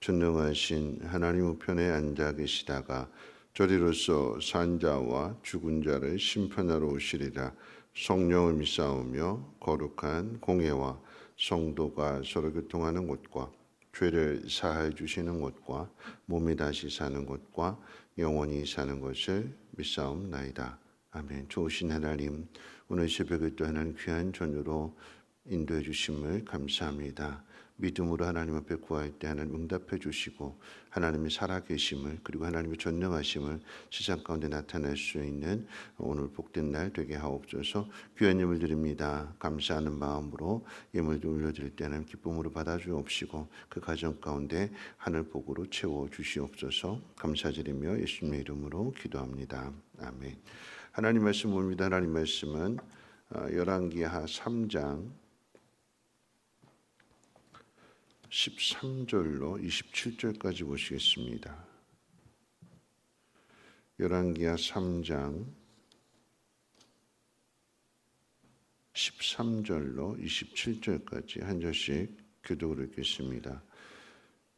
전능하신 하나님 우편에 앉아 계시다가 저리로서 산자와 죽은 자를 심판하러 오시리라 성령을 믿사오며 거룩한 공예와 성도가 서로 교통하는 곳과 죄를 사하여 주시는 곳과 몸이 다시 사는 곳과 영원히 사는 것을 믿사옵나이다. 아멘. 좋으신 하나님, 오늘 새벽에 또 하나님 귀한 전으로 인도해 주심을 감사합니다. 믿음으로 하나님 앞에 구할 때 하나님 응답해 주시고 하나님이 살아계심을 그리고 하나님의 전능하심을 세상 가운데 나타낼 수 있는 오늘 복된 날 되게 하옵소서 귀한 예물 드립니다. 감사하는 마음으로 예물 올려드릴 때 하나님 기쁨으로 받아주옵시고 그 가정 가운데 하늘 복으로 채워 주시옵소서 감사드리며 예수님의 이름으로 기도합니다. 아멘. 하나님 말씀 봅니다. 하나님 말씀은 어, 열왕기하 3장 13절로 27절까지 보시겠습니다. 열왕기하 3장 13절로 27절까지 한 절씩 교독을 읽겠습니다.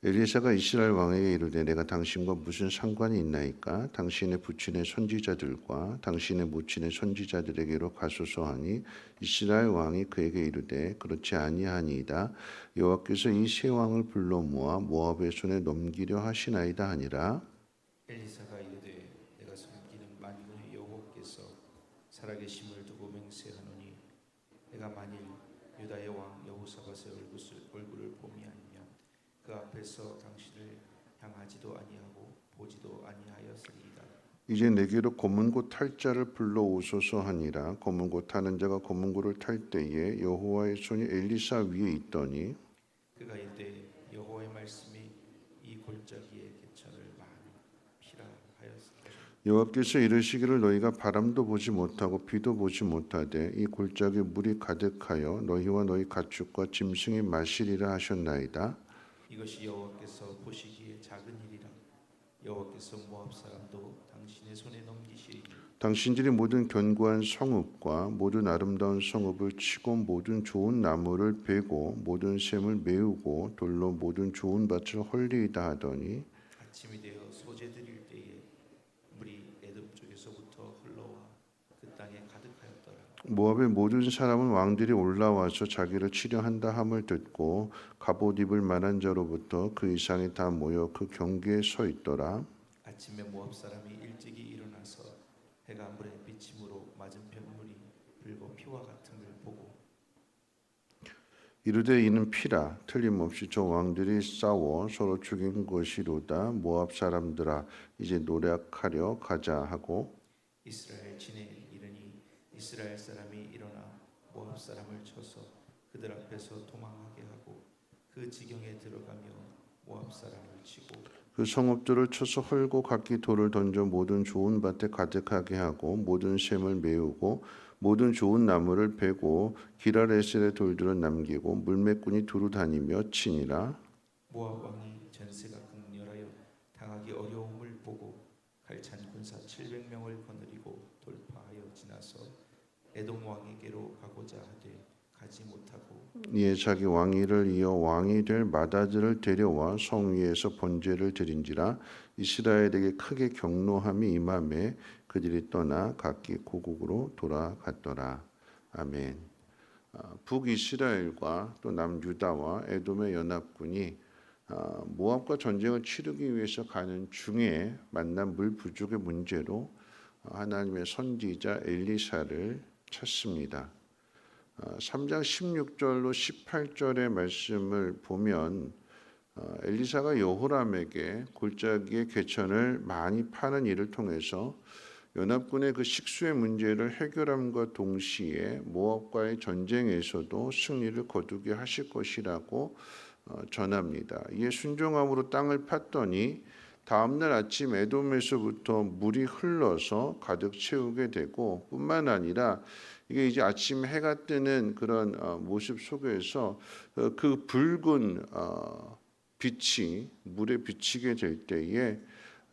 엘리사가 이스라엘 왕에게 이르되 내가 당신과 무슨 상관이 있나이까? 당신의 부친의 선지자들과 당신의 모친의 선지자들에게로 가소서 하니 이스라엘 왕이 그에게 이르되 그렇지 아니하니이다. 여호와께서 이 세 왕을 불러 모아 모압의 손에 넘기려 하시나이다 하니라. 엘리사가 이르되 내가 섬기는 만군의 여호와께서 살아계심을 두고 맹세하노니 내가 만일 유다의 왕 여호사밧의 얼굴을, 아니면 그 앞에서 당신을 향하지도 아니하고 보지도 아니하였으리이다. 이제 내게로 검은고 탈 자를 불러 오소서 하니라. 검은고 타는 자가 검은고를 탈 때에 여호와의 손이 엘리사 위에 있더니 그가 이르되 여호와의 말씀이 이 골짜기의 개천을 많이 피라 하였으리다. 여호와께서 이르시기를 너희가 바람도 보지 못하고 비도 보지 못하되 이 골짜기 물이 가득하여 너희와 너희 가축과 짐승이 마시리라 하셨나이다. 이것이 여호와께서 보시기에 작은 일이라. 여호와께서 모압 사람도 당신의 손에 넘기시리니. 당신들이 모든 견고한 성읍과 모든 아름다운 성읍을 치고 모든 좋은 나무를 베고 모든 샘을 메우고 돌로 모든 좋은 밭을 헐리이다 하더니 아침이 되어 소재 드릴 때에 물이 에돔 쪽에서부터 흘러와 그 땅에 가득하였더라. 모압의 모든 사람은 왕들이 올라와서 자기를 치려한다 함을 듣고 갑옷 입을 만한 자로부터 그 이상이 다 모여 그 경계에 서 있더라. 아침에 모압 사람이 일찍이 일어나서 해가 물에 비침으로 맞은편 물이 붉고 피와 같음을 보고 이르되 이는 피라 틀림없이 저 왕들이 싸워 서로 죽인 것이로다 모압 사람들아 이제 노력하려 가자 하고 이스라엘 진에 이스라엘 사람이 일어나 모압 사람을 쳐서 그들 앞에서 도망하게 하고 그 지경에 들어가며 모압 사람을 치고 그 성읍들을 쳐서 헐고 각기 돌을 던져 모든 좋은 밭에 가득하게 하고 모든 샘을 메우고 모든 좋은 나무를 베고 기라레셀의 돌들을 남기고 물매꾼이 두루 다니며 치니라. 모압 왕이 전세가 극렬하여 당하기 어려움을 보고 갈찬 군사 700명을 거느리고 돌파하여 지나서 에돔 왕에게로 가고자 하되 가지 못하고 이에 자기 왕위를 이어 왕이 될 마다들을 데려와 성 위에서 번제를 드린지라 이스라엘에게 크게 경노함이 임함에 그들이 떠나 각기 고국으로 돌아갔더라 아멘. 아, 북이스라엘과 또 남유다와 에돔의 연합군이 아, 모압과 전쟁을 치르기 위해서 가는 중에 만난 물 부족의 문제로 하나님의 선지자 엘리사를 찾습니다. 3장 16절로 18절의 말씀을 보면 어, 엘리사가 여호람에게 골짜기의 개천을 많이 파는 일을 통해서 연합군의 그 식수의 문제를 해결함과 동시에 모압과의 전쟁에서도 승리를 거두게 하실 것이라고 어, 전합니다. 이에 순종함으로 땅을 팠더니 다음 날 아침 에돔에서부터 물이 흘러서 가득 채우게 되고 뿐만 아니라 이게 이제 아침 해가 뜨는 그런 어, 모습 속에서 어, 그 붉은 어, 빛이 물에 비치게 될 때에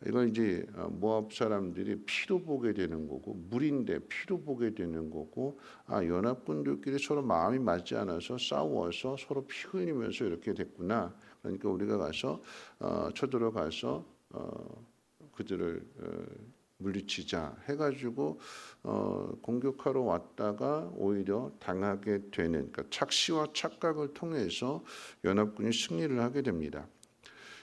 이걸 이제 어, 모압 사람들이 피로 보게 되는 거고 물인데 피로 보게 되는 거고 아 연합군들끼리 서로 마음이 맞지 않아서 싸워서 서로 피 흘리면서 이렇게 됐구나. 그러니까 우리가 가서 어, 쳐들어가서 어, 그들을 어, 물리치자 해가지고 어, 공격하러 왔다가 오히려 당하게 되는 그러니까 착시와 착각을 통해서 연합군이 승리를 하게 됩니다.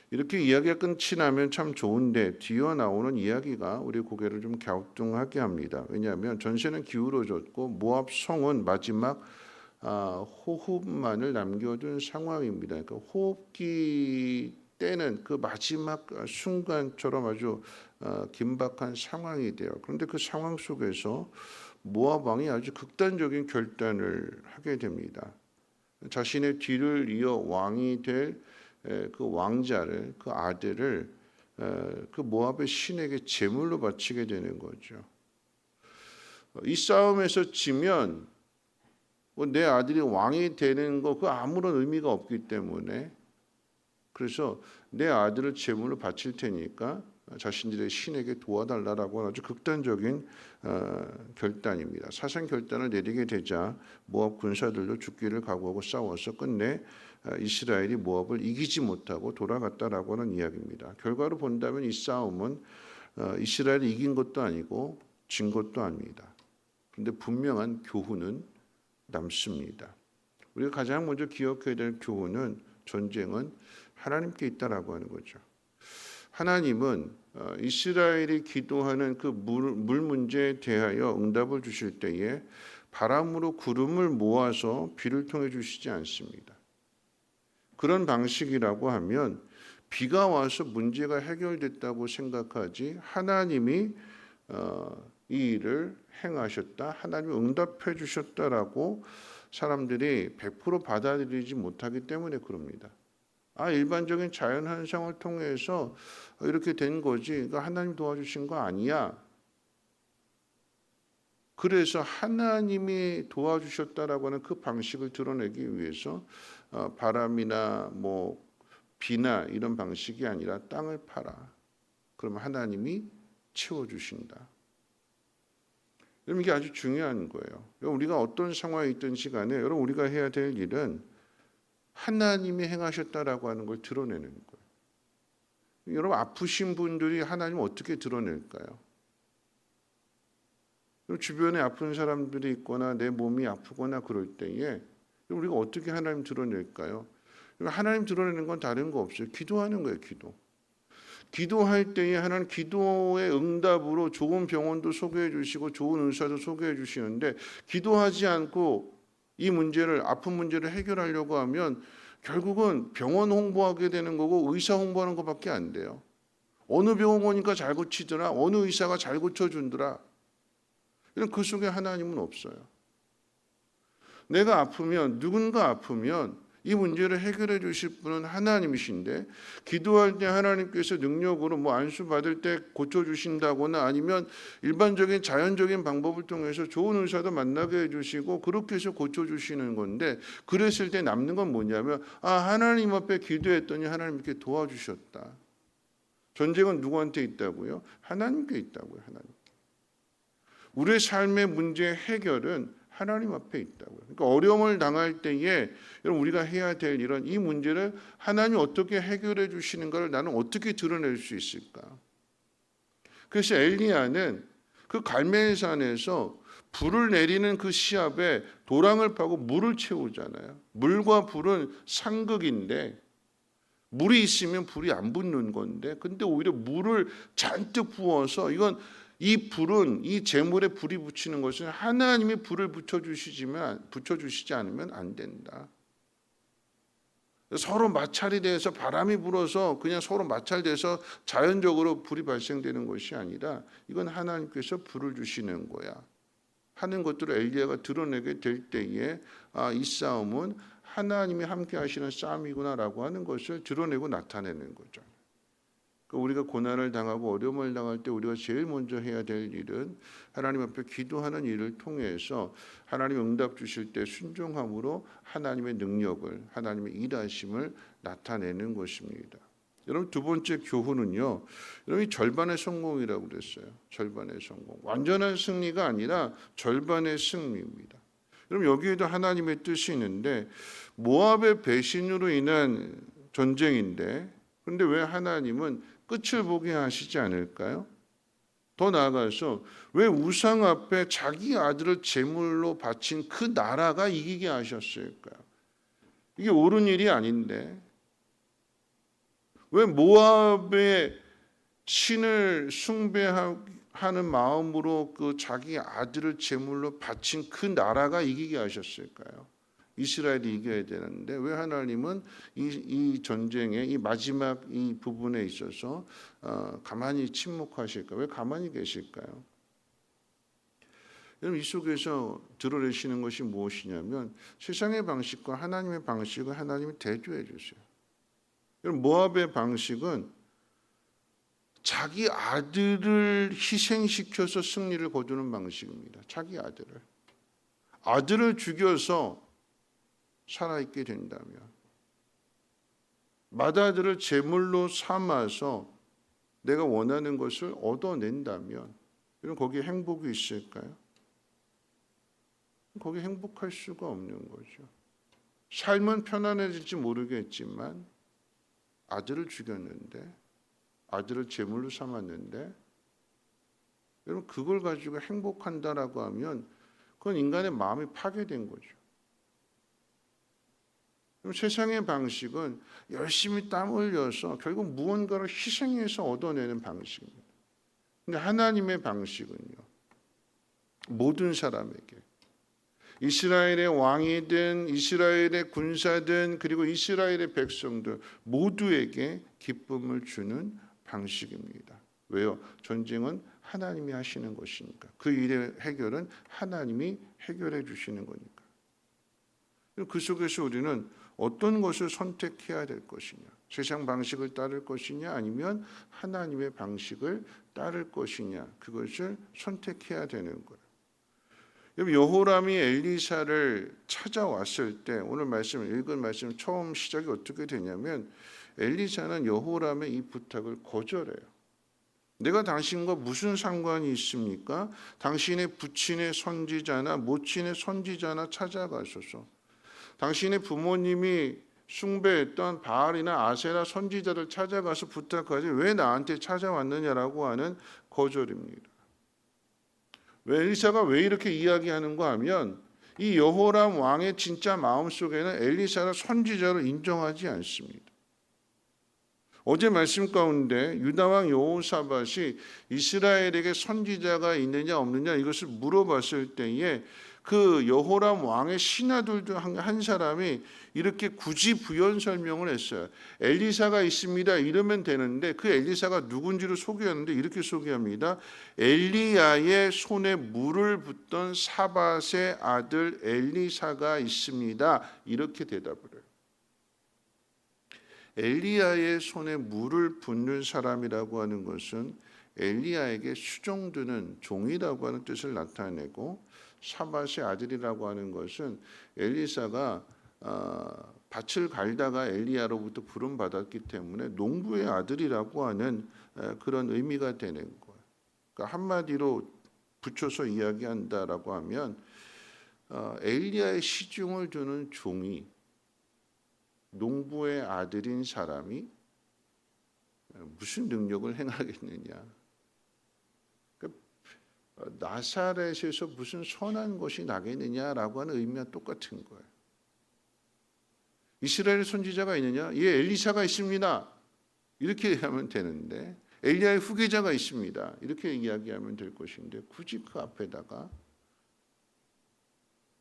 이렇게 이야기가 끝이 나면 참 좋은데 뒤어 나오는 이야기가 우리 고개를 좀 갸우뚱하게 합니다. 왜냐하면 전세는 기울어졌고 모압 성은 마지막 아, 호흡만을 남겨둔 상황입니다. 그러니까 호흡기 때는 그 마지막 순간처럼 아주 어, 긴박한 상황이 돼요. 그런데 그 상황 속에서 모압 왕이 아주 극단적인 결단을 하게 됩니다. 자신의 뒤를 이어 왕이 될 그 왕자를 그 아들을 에, 그 모압의 신에게 제물로 바치게 되는 거죠. 어, 이 싸움에서 지면 뭐내 아들이 왕이 되는 거 그 아무런 의미가 없기 때문에 그래서 내 아들을 제물로 바칠 테니까 자신들의 신에게 도와달라라고 아주 극단적인 어, 결단입니다. 사상 결단을 내리게 되자 모압 군사들도 죽기를 각오하고 싸워서 끝내 어, 이스라엘이 모압을 이기지 못하고 돌아갔다라고 하는 이야기입니다. 결과로 본다면 이 싸움은 어, 이스라엘이 이긴 것도 아니고 진 것도 아닙니다. 그런데 분명한 교훈은 남습니다. 우리가 가장 먼저 기억해야 될 교훈은 전쟁은 하나님께 있다라고 하는 거죠. 하나님은 어, 이스라엘이 기도하는 그 물 문제에 대하여 응답을 주실 때에 바람으로 구름을 모아서 비를 통해 주시지 않습니다. 그런 방식이라고 하면 비가 와서 문제가 해결됐다고 생각하지 하나님이 어, 이 일을 행하셨다, 하나님이 응답해 주셨다라고 사람들이 100% 받아들이지 못하기 때문에 그럽니다. 아 일반적인 자연 현상을 통해서 이렇게 된 거지. 그러니까 하나님 도와주신 거 아니야. 그래서 하나님이 도와주셨다라고 하는 그 방식을 드러내기 위해서 어, 바람이나 뭐 비나 이런 방식이 아니라 땅을 팔아. 그러면 하나님이 채워 주신다. 여러분 이게 아주 중요한 거예요. 여러분, 우리가 어떤 상황에 있든 시간에 여러분 우리가 해야 될 일은 하나님이 행하셨다라고 하는 걸 드러내는 거예요. 여러분 아프신 분들이 하나님 어떻게 드러낼까요? 주변에 아픈 사람들이 있거나 내 몸이 아프거나 그럴 때에 우리가 어떻게 하나님 드러낼까요? 하나님 드러내는 건 다른 거 없어요. 기도하는 거예요, 기도. 기도할 때에 하나님 기도의 응답으로 좋은 병원도 소개해 주시고 좋은 의사도 소개해 주시는데 기도하지 않고 이 문제를 아픈 문제를 해결하려고 하면 결국은 병원 홍보하게 되는 거고 의사 홍보하는 것밖에 안 돼요. 어느 병원 오니까 잘 고치더라. 어느 의사가 잘 고쳐준더라. 이런 그 속에 하나님은 없어요. 내가 아프면 누군가 아프면 이 문제를 해결해 주실 분은 하나님이신데 기도할 때 하나님께서 능력으로 뭐 안수 받을 때 고쳐 주신다거나 아니면 일반적인 자연적인 방법을 통해서 좋은 의사도 만나게 해 주시고 그렇게 해서 고쳐 주시는 건데 그랬을 때 남는 건 뭐냐면 아 하나님 앞에 기도했더니 하나님 이렇게 도와주셨다. 전쟁은 누구한테 있다고요? 하나님께 있다고요. 하나님. 우리의 삶의 문제 해결은 하나님 앞에 있다고요. 그러니까 어려움을 당할 때에 여러분 우리가 해야 될 일은 이 문제를 하나님이 어떻게 해결해 주시는가를 나는 어떻게 드러낼 수 있을까? 그래서 엘리야는 그 갈멜산에서 불을 내리는 그 시합에 도랑을 파고 물을 채우잖아요. 물과 불은 상극인데 물이 있으면 불이 안 붙는 건데 근데 오히려 물을 잔뜩 부어서 이건 이 불은 이 재물에 불이 붙이는 것은 하나님이 불을 붙여 주시지만 붙여 주시지 않으면 안 된다. 서로 마찰이 돼서 바람이 불어서 그냥 서로 마찰돼서 자연적으로 불이 발생되는 것이 아니라 이건 하나님께서 불을 주시는 거야. 하는 것들을 엘리야가 드러내게 될 때에 아, 이 싸움은 하나님이 함께 하시는 싸움이구나라고 하는 것을 드러내고 나타내는 거죠. 그 우리가 고난을 당하고 어려움을 당할 때 우리가 제일 먼저 해야 될 일은 하나님 앞에 기도하는 일을 통해서 하나님 응답 주실 때 순종함으로 하나님의 능력을 하나님의 일하심을 나타내는 것입니다. 여러분 두 번째 교훈은요. 여러분 절반의 성공이라고 그랬어요. 절반의 성공. 완전한 승리가 아니라 절반의 승리입니다. 여러분 여기에도 하나님의 뜻이 있는데 모압의 배신으로 인한 전쟁인데 그런데 왜 하나님은 끝을 보게 하시지 않을까요? 더 나아가서 왜 우상 앞에 자기 아들을 제물로 바친 그 나라가 이기게 하셨을까요? 이게 옳은 일이 아닌데 왜 모압의 신을 숭배하는 마음으로 그 자기 아들을 제물로 바친 그 나라가 이기게 하셨을까요? 이스라엘이 이겨야 되는데 왜 하나님은 이, 이 전쟁의 이 마지막 이 부분에 있어서 어, 가만히 침묵하실까? 왜 가만히 계실까요? 여러분 이 속에서 드러내시는 것이 무엇이냐면 세상의 방식과 하나님의 방식을 하나님이 대조해 주세요. 여러분 모압의 방식은 자기 아들을 희생시켜서 승리를 거두는 방식입니다. 자기 아들을 아들을 죽여서 살아있게 된다면 맏아들을 제물로 삼아서 내가 원하는 것을 얻어낸다면 여러분 거기에 행복이 있을까요? 거기 행복할 수가 없는 거죠. 삶은 편안해질지 모르겠지만 아들을 죽였는데 아들을 제물로 삼았는데 여러분 그걸 가지고 행복한다라고 하면 그건 인간의 마음이 파괴된 거죠. 그럼 세상의 방식은 열심히 땀 흘려서 결국 무언가를 희생해서 얻어내는 방식입니다. 근데 하나님의 방식은요. 모든 사람에게 이스라엘의 왕이든 이스라엘의 군사든 그리고 이스라엘의 백성들 모두에게 기쁨을 주는 방식입니다. 왜요? 전쟁은 하나님이 하시는 것이니까. 그 일의 해결은 하나님이 해결해 주시는 거니까. 그 속에서 우리는 어떤 것을 선택해야 될 것이냐? 세상 방식을 따를 것이냐 아니면 하나님의 방식을 따를 것이냐? 그것을 선택해야 되는 거예요. 여호람이 엘리사를 찾아왔을 때 오늘 말씀 읽은 말씀 처음 시작이 어떻게 되냐면 엘리사는 여호람의 이 부탁을 거절해요. 내가 당신과 무슨 상관이 있습니까? 당신의 부친의 선지자나 모친의 선지자나 찾아가소서. 당신의 부모님이 숭배했던 바알이나 아세라 선지자를 찾아가서 부탁하지 왜 나한테 찾아왔느냐라고 하는 거절입니다. 왜 엘리사가 왜 이렇게 이야기하는가 하면 이 여호람 왕의 진짜 마음 속에는 엘리사를 선지자로 인정하지 않습니다. 어제 말씀 가운데 유다 왕 여호사밧이 이스라엘에게 선지자가 있느냐 없느냐 이것을 물어봤을 때에 그 여호람 왕의 신하들도 한 사람이 이렇게 굳이 부연 설명을 했어요. 엘리사가 있습니다. 이러면 되는데 그 엘리사가 누군지를 소개하는데 이렇게 소개합니다. 엘리야의 손에 물을 붓던 사밧의 아들 엘리사가 있습니다. 이렇게 대답을 해요. 엘리야의 손에 물을 붓는 사람이라고 하는 것은 엘리야에게 수종드는 종이라고 하는 뜻을 나타내고 사밧의 아들이라고 하는 것은 엘리사가 어, 밭을 갈다가 엘리야로부터 부름 받았기 때문에 농부의 아들이라고 하는 에, 그런 의미가 되는 거예요. 그러니까 한마디로 붙여서 이야기한다라고 하면 어, 엘리야의 시중을 두는 종이 농부의 아들인 사람이 무슨 능력을 행하겠느냐? 나사렛에서 무슨 선한 것이 나겠느냐라고 하는 의미와 똑같은 거예요. 이스라엘 선지자가 있느냐? 예, 엘리사가 있습니다. 이렇게 하면 되는데 엘리야의 후계자가 있습니다. 이렇게 이야기하면 될 것인데 굳이 그 앞에다가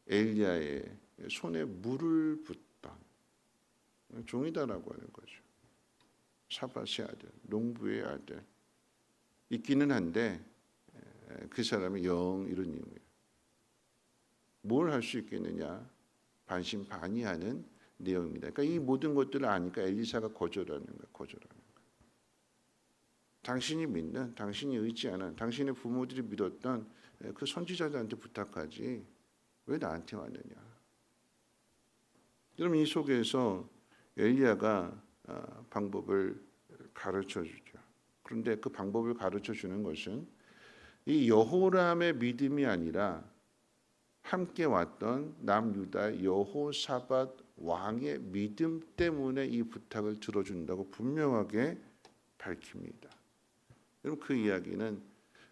엘리야의 손에 물을 붓다. 종이다라고 하는 거죠. 사바의 아들, 농부의 아들. 있기는 한데 그 사람이 영 이런 의미예요. 뭘 할 수 있겠느냐? 반신반의하는 내용입니다. 그러니까 이 모든 것들을 아니까 엘리사가 거절하는 거예요. 거절하는 거예요. 당신이 믿는, 당신이 의지하는, 당신의 부모들이 믿었던 그 선지자들한테 부탁하지 왜 나한테 왔느냐? 여러분 이 속에서 엘리야가 아, 방법을 가르쳐 주죠. 그런데 그 방법을 가르쳐 주는 것은 이 여호람의 믿음이 아니라 함께 왔던 남유다 여호사밧 왕의 믿음 때문에 이 부탁을 들어준다고 분명하게 밝힙니다. 여러분 그 이야기는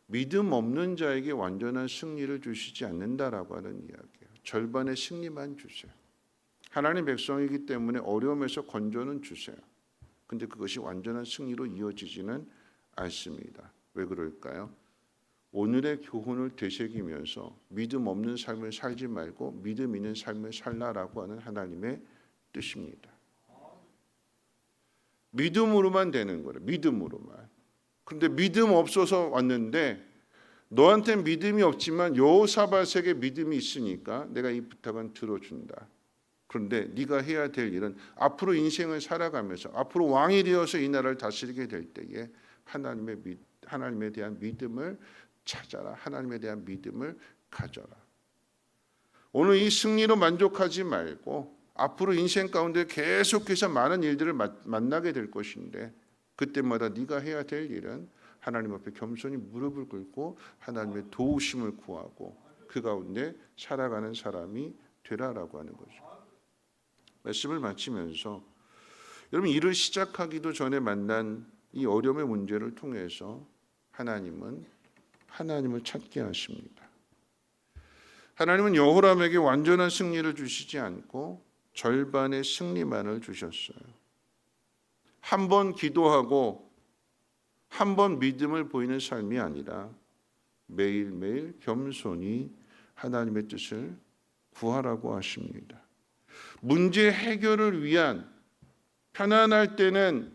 믿음 없는 자에게 완전한 승리를 주시지 않는다라고 하는 이야기예요. 절반의 승리만 주세요. 하나님 백성이기 때문에 어려움에서 건져는 주세요. 근데 그것이 완전한 승리로 이어지지는 않습니다. 왜 그럴까요? 오늘의 교훈을 되새기면서 믿음 없는 삶을 살지 말고 믿음 있는 삶을 살라라고 하는 하나님의 뜻입니다. 믿음으로만 되는 거예요. 믿음으로만. 근데 믿음 없어서 왔는데 너한테 믿음이 없지만 여호사밧에게 믿음이 있으니까 내가 이 부탁은 들어준다. 그런데 네가 해야 될 일은 앞으로 인생을 살아가면서 앞으로 왕이 되어서 이 나라를 다스리게 될 때에 하나님의 믿, 하나님에 대한 믿음을 찾아라. 하나님에 대한 믿음을 가져라. 오늘 이 승리로 만족하지 말고 앞으로 인생 가운데 계속해서 많은 일들을 마- 만나게 될 것인데 그때마다 네가 해야 될 일은 하나님 앞에 겸손히 무릎을 꿇고 하나님의 도우심을 구하고 그 가운데 살아가는 사람이 되라라고 하는 거죠. 말씀을 마치면서 여러분 일을 시작하기도 전에 만난 이 어려움의 문제를 통해서 하나님은 하나님을 찾게 하십니다. 하나님은 여호람에게 완전한 승리를 주시지 않고 절반의 승리만을 주셨어요. 한 번 기도하고 한 번 믿음을 보이는 삶이 아니라 매일매일 겸손히 하나님의 뜻을 구하라고 하십니다. 문제 해결을 위한 편안할 때는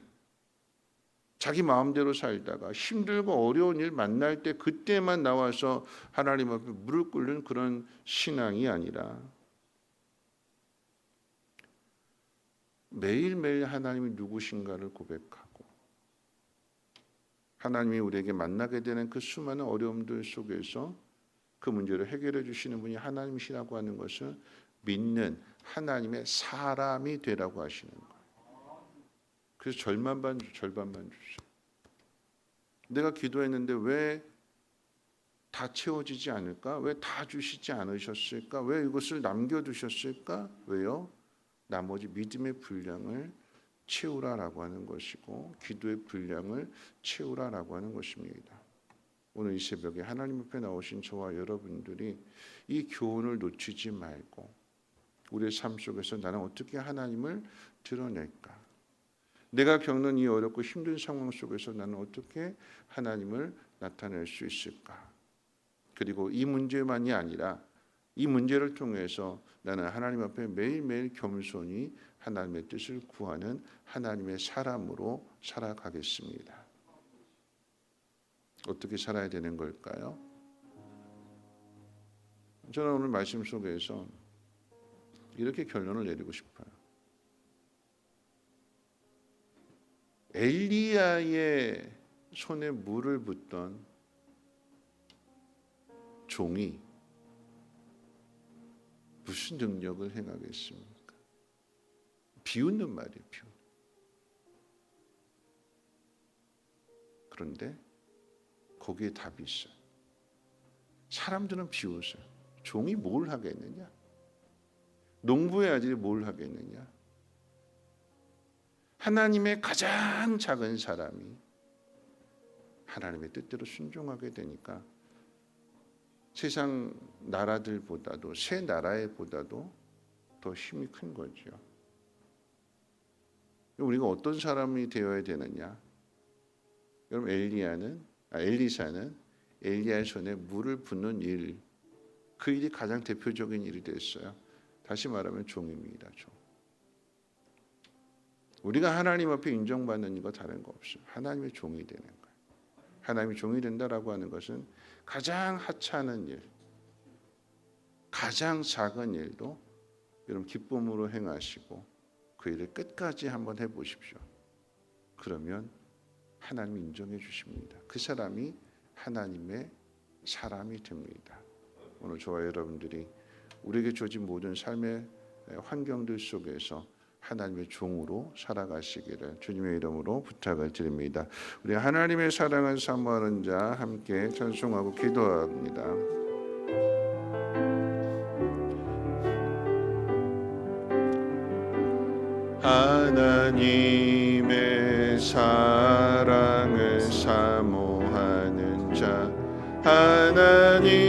자기 마음대로 살다가 힘들고 어려운 일 만날 때 그때만 나와서 하나님 앞에 무릎 꿇는 그런 신앙이 아니라 매일매일 하나님이 누구신가를 고백하고 하나님이 우리에게 만나게 되는 그 수많은 어려움들 속에서 그 문제를 해결해 주시는 분이 하나님이시라고 하는 것을 믿는 하나님의 사람이 되라고 하시는 거예요. 그래서 절반만 절반만 주죠. 내가 기도했는데 왜 다 채워지지 않을까? 왜 다 주시지 않으셨을까? 왜 이것을 남겨두셨을까? 왜요? 나머지 믿음의 분량을 채우라라고 하는 것이고 기도의 분량을 채우라라고 하는 것입니다. 오늘 이 새벽에 하나님 앞에 나오신 저와 여러분들이 이 교훈을 놓치지 말고 우리의 삶 속에서 나는 어떻게 하나님을 드러낼까? 내가 겪는 이 어렵고 힘든 상황 속에서 나는 어떻게 하나님을 나타낼 수 있을까? 그리고 이 문제만이 아니라 이 문제를 통해서 나는 하나님 앞에 매일매일 겸손히 하나님의 뜻을 구하는 하나님의 사람으로 살아가겠습니다. 어떻게 살아야 되는 걸까요? 저는 오늘 말씀 속에서 이렇게 결론을 내리고 싶어요. 엘리야의 손에 물을 붓던 종이 무슨 능력을 행하겠습니까? 비웃는 말이에요. 비웃. 그런데 거기에 답이 있어요. 사람들은 비웃어요. 종이 뭘 하겠느냐? 농부의 아들이 뭘 하겠느냐? 하나님의 가장 작은 사람이 하나님의 뜻대로 순종하게 되니까 세상 나라들보다도 새 나라에보다도 더 힘이 큰 거죠. 우리가 어떤 사람이 되어야 되느냐? 여러분 엘리야는 아, 엘리사는 엘리야의 손에 물을 붓는 일, 그 일이 가장 대표적인 일이 됐어요. 다시 말하면 종입니다. 종. 우리가 하나님 앞에 인정받는 이거 다른 거 없어요. 하나님의 종이 되는 거예요. 하나님의 종이 된다라고 하는 것은 가장 하찮은 일, 가장 작은 일도 여러분 기쁨으로 행하시고 그 일을 끝까지 한번 해보십시오. 그러면 하나님 인정해 주십니다. 그 사람이 하나님의 사람이 됩니다. 오늘 저와 여러분들이 우리에게 주어진 모든 삶의 환경들 속에서 하나님의 종으로 살아가시기를 주님의 이름으로 부탁을 드립니다. 우리 하나님의 사랑을 사모하는 자 함께 찬송하고 기도합니다. 하나님의 사랑을 사모하는 자 하나님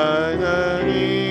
하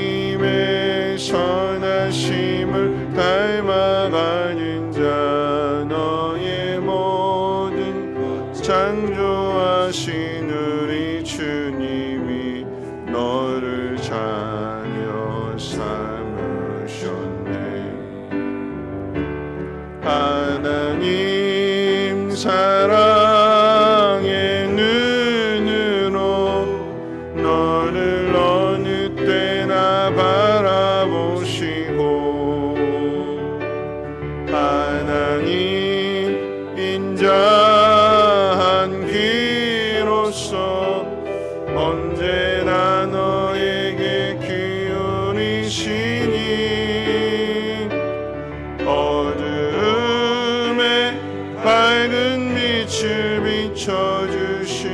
빛을 비춰주시고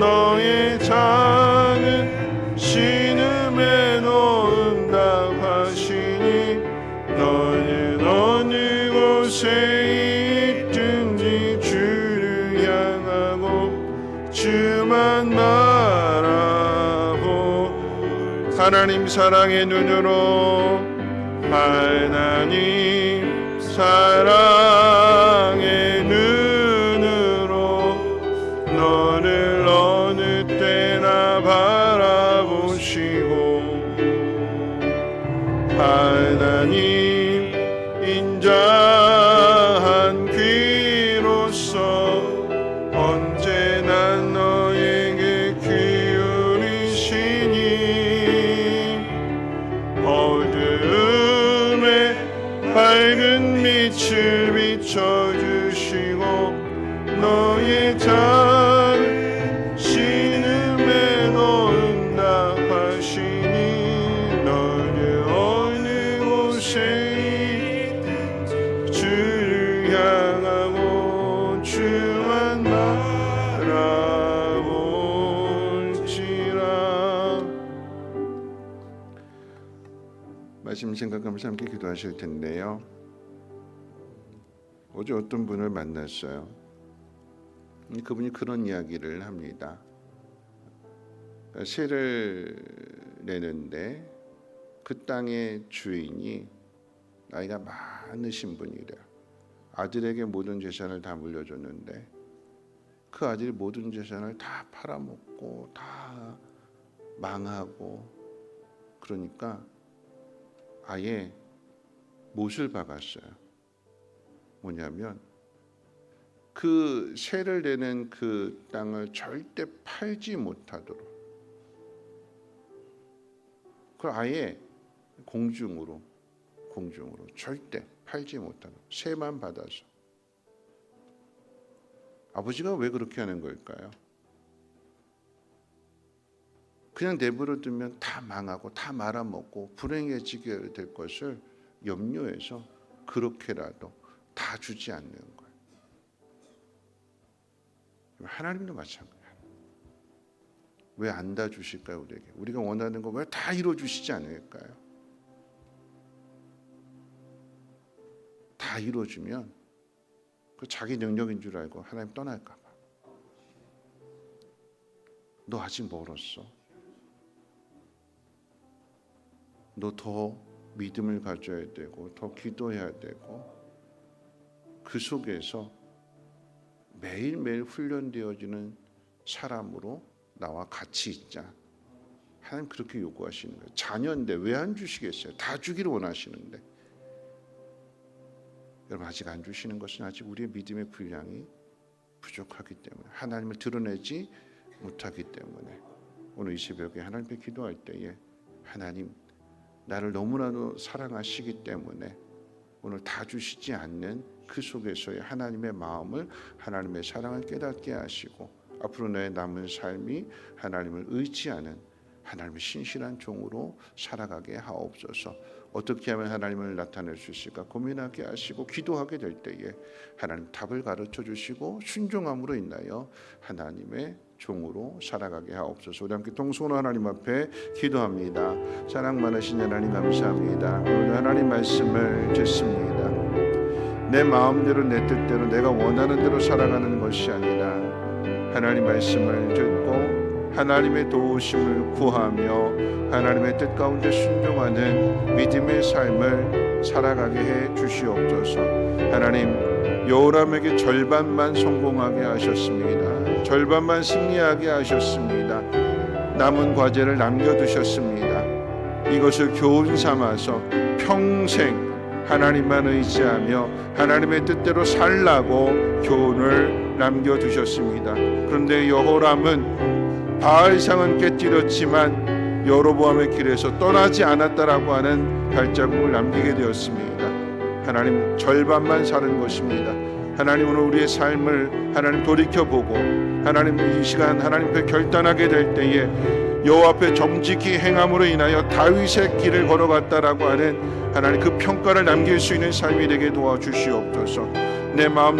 너의 작은 신음에도 응답하시니 너는 어느 곳에 있든지 주를 향하고 주만 바라보 하나님 사랑의 눈으로 하나님 사랑 생각하면서 함께 기도하실 텐데요. 어제 어떤 분을 만났어요. 그분이 그런 이야기를 합니다. 세를 내는데 그 땅의 주인이 나이가 많으신 분이래요. 아들에게 모든 재산을 다 물려줬는데 그 아들이 모든 재산을 다 팔아먹고 다 망하고 그러니까 아예 못을 박았어요. 뭐냐면 그 세를 내는 그 땅을 절대 팔지 못하도록 그걸 아예 공중으로 공중으로 절대 팔지 못하도록 세만 받아서 아버지가 왜 그렇게 하는 걸까요? 그냥 내버려 두면 다 망하고 다 말아먹고 불행해지게 될 것을 염려해서 그렇게라도 다 주지 않는 거예요. 하나님도 마찬가지예요. 왜 안 다 주실까요, 우리에게? 우리가 원하는 거 왜 다 이루어 주시지 않을까요? 다 이루어 주면 그 자기 능력인 줄 알고 하나님 떠날까 봐. 너 아직 멀었어. 너 더 믿음을 가져야 되고 더 기도해야 되고 그 속에서 매일매일 훈련되어지는 사람으로 나와 같이 있자. 하나님 그렇게 요구하시는 거예요. 자녀인데 왜 안 주시겠어요? 다 주기를 원하시는데. 여러분 아직 안 주시는 것은 아직 우리의 믿음의 분량이 부족하기 때문에 하나님을 드러내지 못하기 때문에 오늘 이 새벽에 하나님 앞에 기도할 때에 하나님 나를 너무나도 사랑하시기 때문에 오늘 다 주시지 않는 그 속에서의 하나님의 마음을 하나님의 사랑을 깨닫게 하시고 앞으로 내 남은 삶이 하나님을 의지하는 하나님의 신실한 종으로 살아가게 하옵소서. 어떻게 하면 하나님을 나타낼 수 있을까 고민하게 하시고 기도하게 될 때에 하나님 답을 가르쳐 주시고 순종함으로 인하여 하나님의 종으로 살아가게 하옵소서. 우리 함께 동손 하나님 앞에 기도합니다. 사랑 많으신 하나님 감사합니다. 오늘 하나님 말씀을 듣습니다. 내 마음대로 내 뜻대로 내가 원하는 대로 살아가는 것이 아니라 하나님 말씀을 듣고 하나님의 도우심을 구하며 하나님의 뜻 가운데 순종하는 믿음의 삶을 살아가게 해 주시옵소서. 하나님 여호람에게 절반만 성공하게 하셨습니다. 절반만 승리하게 하셨습니다. 남은 과제를 남겨두셨습니다. 이것을 교훈 삼아서 평생 하나님만 의지하며 하나님의 뜻대로 살라고 교훈을 남겨두셨습니다. 그런데 여호람은 바알상은 깨뜨렸지만 여로보암의 길에서 떠나지 않았다라고 하는 발자국을 남기게 되었습니다. 하나님 절반만 사는 것입니다. 하나님 오늘 우리의 삶을 하나님 돌이켜 보고 하나님 이 시간 하나님 앞에 결단하게 될 때에 여호와 앞에 정직히 행함으로 인하여 다윗의 길을 걸어갔다라고 하는 하나님 그 평가를 남길 수 있는 삶이 되게 도와주시옵소서. 내 마음